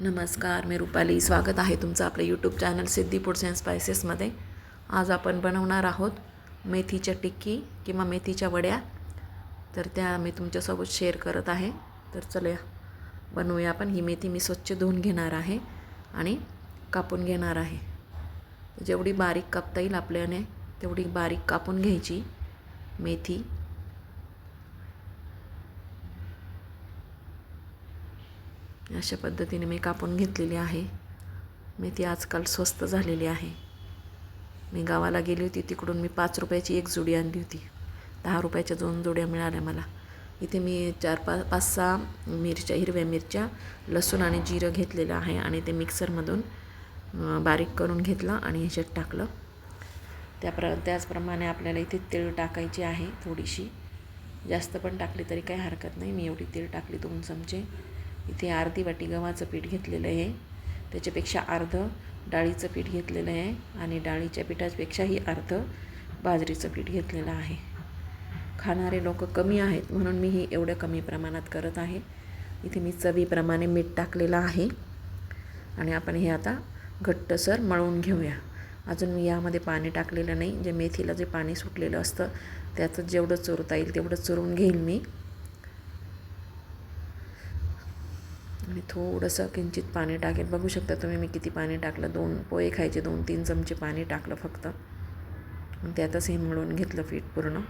नमस्कार मी रुपाली. स्वागत आहे तुमचं आपलं YouTube channel Siddhi foods and स्पायसेसमध्ये आज आपण बनवणार आहोत मेथीच्या टिक्की किंवा मेथीच्या वड्या. तर त्या मी तुमच्यासोबत शेअर करत आहे. तर चला बनवूया आपण. ही मेथी मी स्वच्छ धुवून घेणार आहे आणि कापून घेणार आहे. जेवढी बारीक कापता येईल आपल्याने तेवढी बारीक कापून घ्यायची मेथी. अशा पद्धतीने मी कापून घेतलेली आहे. मेथी आजकाल स्वस्त झालेली आहे. मी गावाला गेली होती तिकडून मी पाच रुपयाची एक जोडी आणली होती. दहा रुपयाच्या दोन जोड्या मिळाल्या मला. इथे मी चार पा पाच सहा मिरच्या हिरव्या मिरच्या लसूण आणि जिरं घेतलेलं आहे आणि ते मिक्सरमधून बारीक करून घेतलं आणि ह्याच्यात टाकलं. त्याप्र त्याचप्रमाणे आपल्याला इथे तेल टाकायची आहे थोडीशी. जास्त पण टाकली तरी काही हरकत नाही. मी एवढी तेल टाकली दोन चमचे. इथे अर्धी वाटी गव्हाचं पीठ घेतलेलं आहे. त्याच्यापेक्षा अर्ध डाळीचं पीठ घेतलेलं आहे आणि डाळीच्या पिठापेक्षाही अर्ध बाजरीचं पीठ घेतलेलं आहे. खाणारे लोक कमी आहेत म्हणून मी ही एवढ्या कमी प्रमाणात करत आहे. इथे मी चवीप्रमाणे मीठ टाकलेलं आहे. आणि आपण हे आता घट्टसर मळून घेऊया. अजून मी यामध्ये पाणी टाकलेलं नाही. जे मेथीला जे पाणी सुटलेलं असतं त्याचं जेवढं चुरता येईल तेवढं चुरून घेईल मी. आणि थोडंसं किंचित पाणी टाकेन. बघू शकता तुम्ही मी किती पाणी टाकलं. दोन पोहे खायचे दोन तीन चमचे पाणी टाकलं फक्त. त्यातच हे मळून घेतलं पीठ पूर्ण.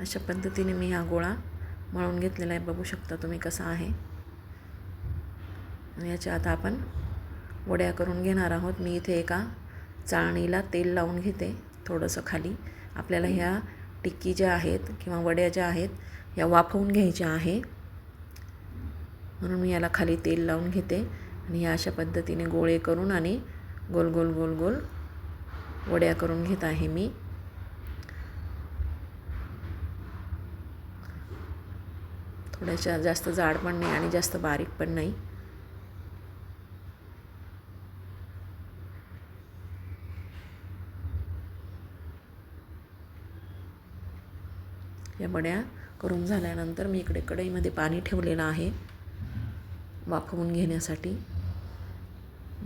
अशा पद्धतीने मी हा गोळा मळून घेतलेला आहे. बघू शकता तुम्ही कसा आहे. याच्या आता आपण वड्या करून घेणार आहोत. मी इथे एका चाळणीला तेल लावून घेते थोडंसं खाली. आपल्याला ह्या टिक्की ज्या आहेत किंवा वड्या ज्या आहेत या वाफवून घ्यायच्या आहे. म्हणून मी याला खाली तेल लावून घेते आणि ह्या अशा पद्धतीने गोळे करून आणि गोल गोल गोल गोल वड्या करून घेत आहे मी. थोड्याशा जास्त जाड पण नाही आणि जास्त बारीक पण नाही. या बड्या करून झाल्यानंतर मी इकडे कढईमध्ये पाणी ठेवलेलं आहे वाफवून घेण्यासाठी.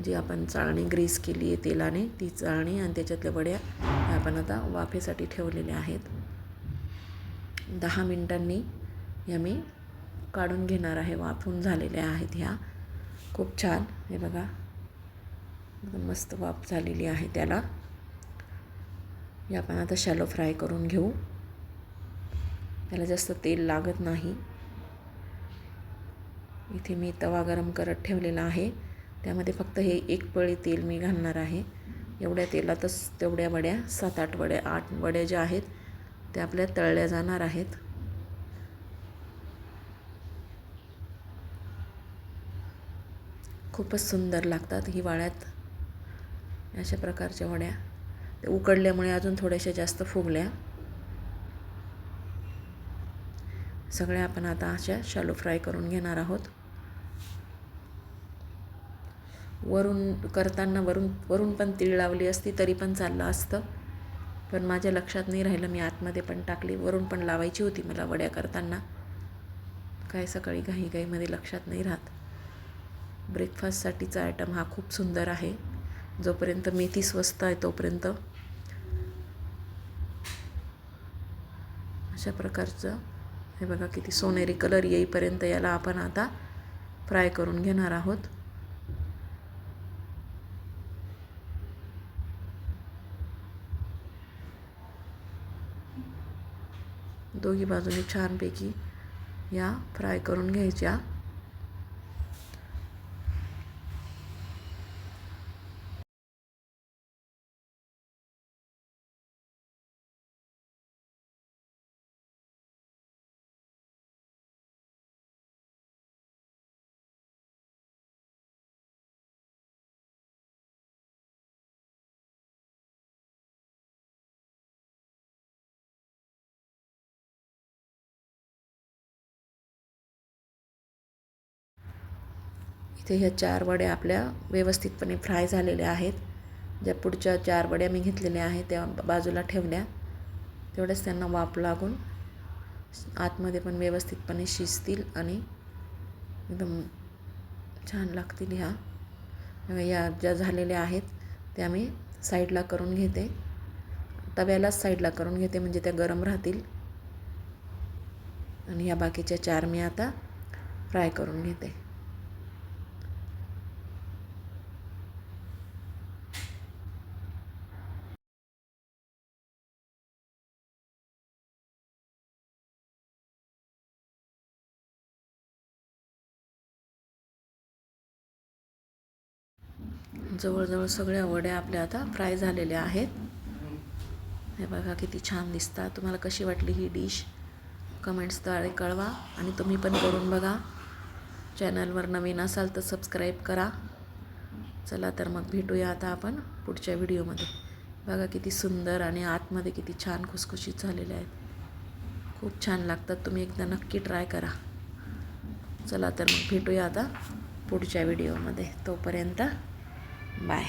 जी आपण चाळणी ग्रीस केली आहे तेलाने ती चाळणी आणि त्याच्यातल्या वड्या ह्या आपण आता वाफेसाठी ठेवलेल्या आहेत. दहा मिनटांनी ह्या मी काढून घेणार आहे वाफून झालेल्या आहेत ह्या. खूप छान. हे बघा. एकदम मस्त वाफ झालेली आहे त्याला. हे आपण आता शॅलो फ्राय करून घेऊ. त्याला जास्त तेल लागत नाही. इथे मी तवा गरम करत ठेवलेला आहे. त्यामध्ये फक्त हे एक पळी तेल मी घालणार आहे. एवढ्या तेलातच तेवढ्या वड्या सात आठ वड्या आठ वड्या ज्या आहेत त्या आपल्या तळल्या जाणार आहेत. खूपच सुंदर लागतात हिवाळ्यात अशा प्रकारच्या वड्या. ते उकडल्यामुळे अजून थोड्याशा जास्त फुगल्या. सगळ्या आपण आता अशा शालो फ्राय करून घेणार आहोत. वरून करताना वरून वरून पण तीळ लावली असती तरी पण चाललं असतं. पण माझ्या लक्षात नाही राहिलं मी आतमध्ये पण टाकली. वरून पण लावायची होती मला वड्या करताना. काय सकाळी घाईघाईमध्ये लक्षात नाही राहत. ब्रेकफास्टसाठीचा आयटम हा खूप सुंदर आहे. जोपर्यंत मेथी स्वस्त आहे तोपर्यंत. अशा प्रकारचं हे बघा किती सोनेरी कलर येईपर्यंत याला आपण आता फ्राय करून घेणार आहोत. दोघी बाजूनी छानपैकी या फ्राय करून घ्यायच्या. इथे ह्या चार वड्या आपल्या व्यवस्थितपणे फ्राय झालेल्या आहेत. ज्या पुढच्या चार वड्या मी घेतलेल्या आहेत त्या बाजूला ठेवल्या. तेवढ्याच त्यांना वाफ लागून आतमध्ये पण व्यवस्थितपणे शिजतील आणि एकदम छान लागतील ह्या. या ज्या झालेल्या आहेत त्या मी साईडला करून घेते. तव्यालाच साईडला करून घेते म्हणजे त्या गरम राहतील. आणि ह्या बाकीच्या चार मी आता फ्राय करून घेते. जवळजवळ सगळ्या वड्या आपल्या आता फ्राय झालेल्या आहेत. हे बघा किती छान दिसतात. तुम्हाला कशी वाटली ही डिश कमेंट्सद्वारे कळवा आणि तुम्ही पण करून बघा. चॅनलवर नवीन असाल तर सबस्क्राईब करा. चला तर मग भेटूया आता आपण पुढच्या व्हिडिओमध्ये बघा किती सुंदर आणि आतमध्ये किती छान खुसखुशीत झालेले आहेत. खूप छान लागतात. तुम्ही एकदा नक्की ट्राय करा. चला तर मग भेटूया आता पुढच्या व्हिडिओमध्ये तोपर्यंत 买